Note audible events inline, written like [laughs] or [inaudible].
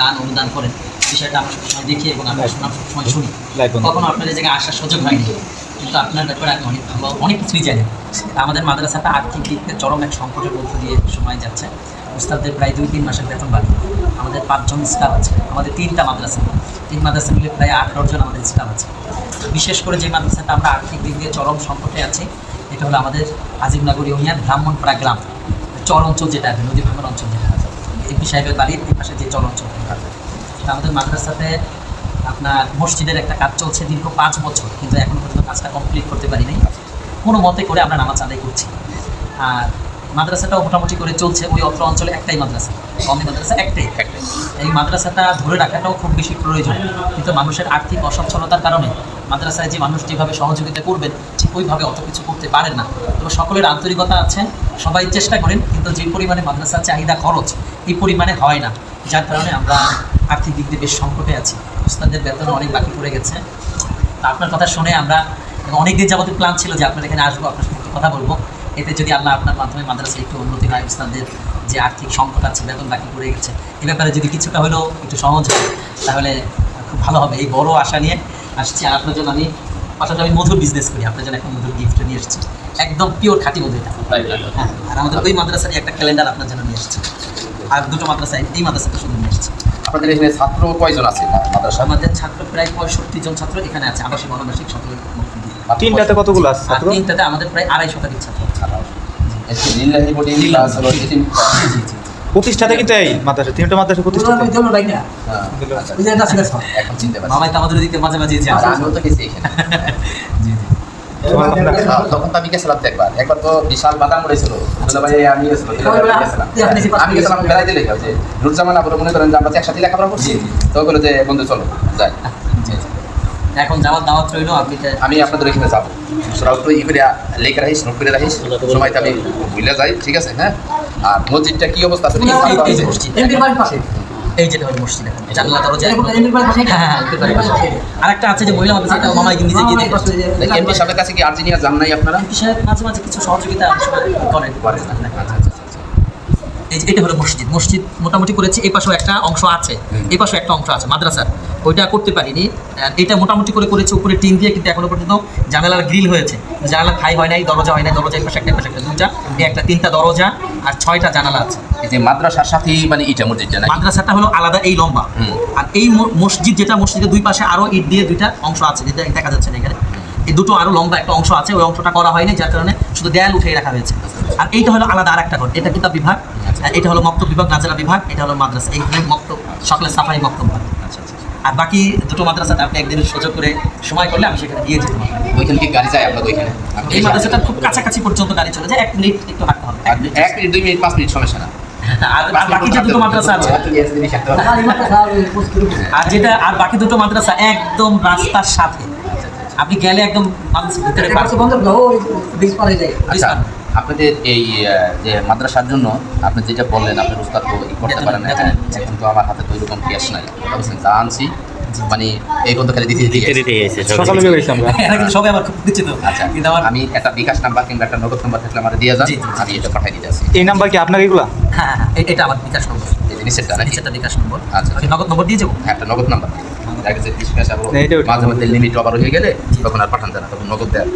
দান অনুদান করেন। বিষয়টা আমরা সবসময় দেখি এবং আমরা সবসময় শুনি। কখনো আপনাদের জায়গায় আসার সুযোগ হয়নি। কিন্তু আপনার ব্যাপারে আমি অনেক ভালো অনেক কিছুই জানি। আমাদের মাদ্রাসাটা আর্থিক দিক থেকে চরম এক সংকটের মধ্য দিয়ে সময় যাচ্ছে। উস্তাদদের প্রায় দুই তিন মাসের বেতন বাকি। আমাদের পাঁচজন স্টাফ আছে। আমাদের তিনটা মাদ্রাসা। তিন মাদ্রাসা মিলে প্রায় আট দশজন আমাদের স্টাফ আছে। বিশেষ করে যে মাদ্রাসাটা আমরা আর্থিক দিক দিয়ে চরম সংকটে আছি এটা হলো আমাদের আজিমনগর ইউনিয়ন ব্রাহ্মণপাড়া গ্রাম। চর অঞ্চল যেটা আছে নদী ভাঙর অঞ্চল যেটা। এমপি সাহেবের বাড়ির এই পাশে যে আছে। তা আমাদের মাদ্রাসাতে আপনার মসজিদের একটা কাজ চলছে দীর্ঘ পাঁচ বছর, কিন্তু এখনও পর্যন্ত কাজটা কমপ্লিট করতে পারিনি কোনো মতে করে আমরা নামাজ আদায় করছি। আর মাদ্রাসাটাও মোটামুটি করে চলছে ওই অত্র অঞ্চলে একটাই মাদ্রাসা কমি মাদ্রাসা একটাই। এই মাদ্রাসাটা ধরে রাখাটাও খুব বেশি প্রয়োজন, কিন্তু মানুষের আর্থিক অসচ্ছলতার কারণে মাদ্রাসায় যে মানুষ যেভাবে সহযোগিতা করবেন, ঠিক ওইভাবে অত কিছু করতে পারেন না। তবে সকলের আন্তরিকতা আছে, সবাই চেষ্টা করেন, কিন্তু যে পরিমাণে মাদ্রাসার চাহিদা খরচ, এই পরিমাণে হয় না। যার কারণে আমরা আর্থিক দিক দিয়ে বেশ সংকটে আছি। উস্তাদের বেতন অনেক বাকি পড়ে গেছে। আপনার কথা শুনে আমরা অনেক দিন যাবতীয় প্ল্যান ছিল যে আপনার এখানে আসব, আপনার একটু কথা বলব। এতে যদি আল্লাহ আপনার মাধ্যমে মাদ্রাসায় একটু উন্নতি হয় উস্তাদের যে আর্থিক সংকট আছে, বেতন বাকি পড়ে গেছে, এ ব্যাপারে যদি কিছুটা হলেও একটু সহজ হয়, তাহলে খুব ভালো হবে। এই বড় আশা নিয়ে আসছি আর আপনার জন্য আমি পাশাপাশি আমি মধুর বিজনেস করি। আপনার জন্য একটা মধুর গিফট নিয়ে এসেছি। একদম পিওর খাঁটি মধু এটা। হ্যাঁ আর আমাদের ওই মাদ্রাসারই একটা ক্যালেন্ডার আপনার জন্য নিয়ে এসেছি। আর দুটো মাদ্রাসায় এই মাদ্রাসাটা শুধু নিয়ে এসেছি। আপনাদের এখানে ছাত্র কয়জন আছে মাদ্রাসা আমাদের ছাত্র প্রায় পঁয়ষট্টি জন ছাত্র এখানে আছে। আবাসিক অনাবাসিক সকল তিনটাতে কতগুলো আছে তিনটাতে আমাদের প্রায় আড়াই শতাধিক ছাত্র। লিল্লাহি বডি ক্লাস জি জি জি। প্রতিষ্ঠাতে কিন্তু এই মাদ্রাসা তিনটা মাদ্রাসা প্রতিষ্ঠাতে হ্যাঁ, আচ্ছা, এখন চিনতে পারছি মামাই তো আমাদের ওদিকে মাঝে মাঝে। আমিও তো গেছি এখানে। [laughs] জি জি। তখন তো আমি গেছিলাম একবার। একবার তো বিশাল বাদাম উড়েছিল। ভাই আমি আমি গেছিলাম। বেড়াইতে লেগে যে নুরজামান আবার মনে করেন যে আমরা একসাথে লেখাপড়া করছি। তো বলে যে বন্ধু চলো যাই। এখন যাওয়ার দাওয়াত রইল আপনি আমি আপনাদের ওইখানে যাব। তোরা একটু ই করে লেখে রাখিস নোট করে রাখিস সময় আমি ভুলে যাই ঠিক আছে হ্যাঁ? আর মসজিদটা কি অবস্থা আছে এই- যেটা হলো মসজিদ এখন। জানলা দরজা হ্যাঁ হ্যাঁ এমপির বাড়ির পাশে। আর একটা আছে যে মহিলা মাদ্রাসা এটা মামাই নিজে গিয়ে। এমপি সাহেবের কাছে কি যান নাই আপনারা? এমপি সাহেব মাঝে মাঝে কিছু সহযোগিতা করেন করেন আচ্ছা আচ্ছা আচ্ছা এই এটা হলো মসজিদ। মসজিদ মোটামুটি করেছি এই পাশেও একটা অংশ আছে। এই পাশেও একটা অংশ আছে মাদ্রাসার। ওইটা করতে পারিনি। এটা মোটামুটি করে করেছে উপরে টিন দিয়ে কিন্তু এখনও পর্যন্ত জানালার গ্রিল হয়েছে। জানালা খাই হয় নাই দরজা হয় নাই দরজা এই পাশে একটা পাশে একটা দুটা একটা তিনটা দরজা। আর ছয়টা জানালা আছে। এই যে মাদ্রাসার সাথে মানে ইটা মসজিদটা নাকি মাদ্রাসাটা হলো আলাদা এই লম্বা। আর এই মসজিদ যেটা মসজিদের দুই পাশে আরও ইট দিয়ে দুইটা অংশ আছে যেটা দেখা যাচ্ছে না এখানে। এই দুটো আরও লম্বা একটা অংশ আছে ওই অংশটা করা হয়নি যার কারণে শুধু দেয়াল উঠে রাখা হয়েছে। আর এইটা হলো আলাদা আর একটা ঘর এটা কিতাব বিভাগ আর এটা হলো মক্তব বিভাগ নাজেলা বিভাগ এটা হলো মাদ্রাসা এই মক্তব সকালে সাফাই মক্তব। বিভাগ। আচ্ছা আচ্ছা। আর বাকি দুটো মাদ্রাসাতে আপনি একদিন সুযোগ করে সময় করলে আমি সেখানে গিয়ে যেতে পারব। ওইখানে কি গাড়ি যায় আপনাদের ওইখানে। আপনি এই মাদ্রাসাটা খুব কাছাকাছি পর্যন্ত গাড়ি চলে যায় এক মিনিট একটু হাঁটতে হবে। এক মিনিট দুই মিনিট পাঁচ মিনিট সমস্যা না। [laughs] আর আর বাকি যে দুটো মাদ্রাসা আছে আর যেটা আর বাকি দুটো মাদ্রাসা একদম রাস্তার সাথে। আপনি গেলে একদম ভিতরে আচ্ছা আপনাদের এই যে মাদ্রাসার জন্য আপনি যেটা বললেন আপনার উস্তাদ করতে পারেন না হ্যাঁ, এখন তো আমার হাতে তো ওইরকম ক্যাশ নাই। যা আনছি মানে এই পর্যন্ত খালি দিতে দিতে গেছি। সকালে বের হয়েছি আমরা। এরা কিন্তু সবাই আমার খুব দিচ্ছে আচ্ছা কিন্তু আমার আমি একটা বিকাশ নাম্বার কিংবা একটা নগদ নাম্বার থাকলে আমার দিয়ে যান। আমি এটা পাঠিয়ে দিতে আসি। এই নাম্বার কি আপনার এগুলো? হ্যাঁ হ্যাঁ এটা আমার বিকাশ নম্বর। এই নিচেরটা নিচেরটা বিকাশ নম্বর। আচ্ছা। নগদ নম্বর দিয়ে যাব? হ্যাঁ একটা নগদ নাম্বার। ওটা। মাঝে মধ্যে লিমিট ওভার হয়ে গেলে তখন আর পাঠান যায় না তখন নগদ দেয়।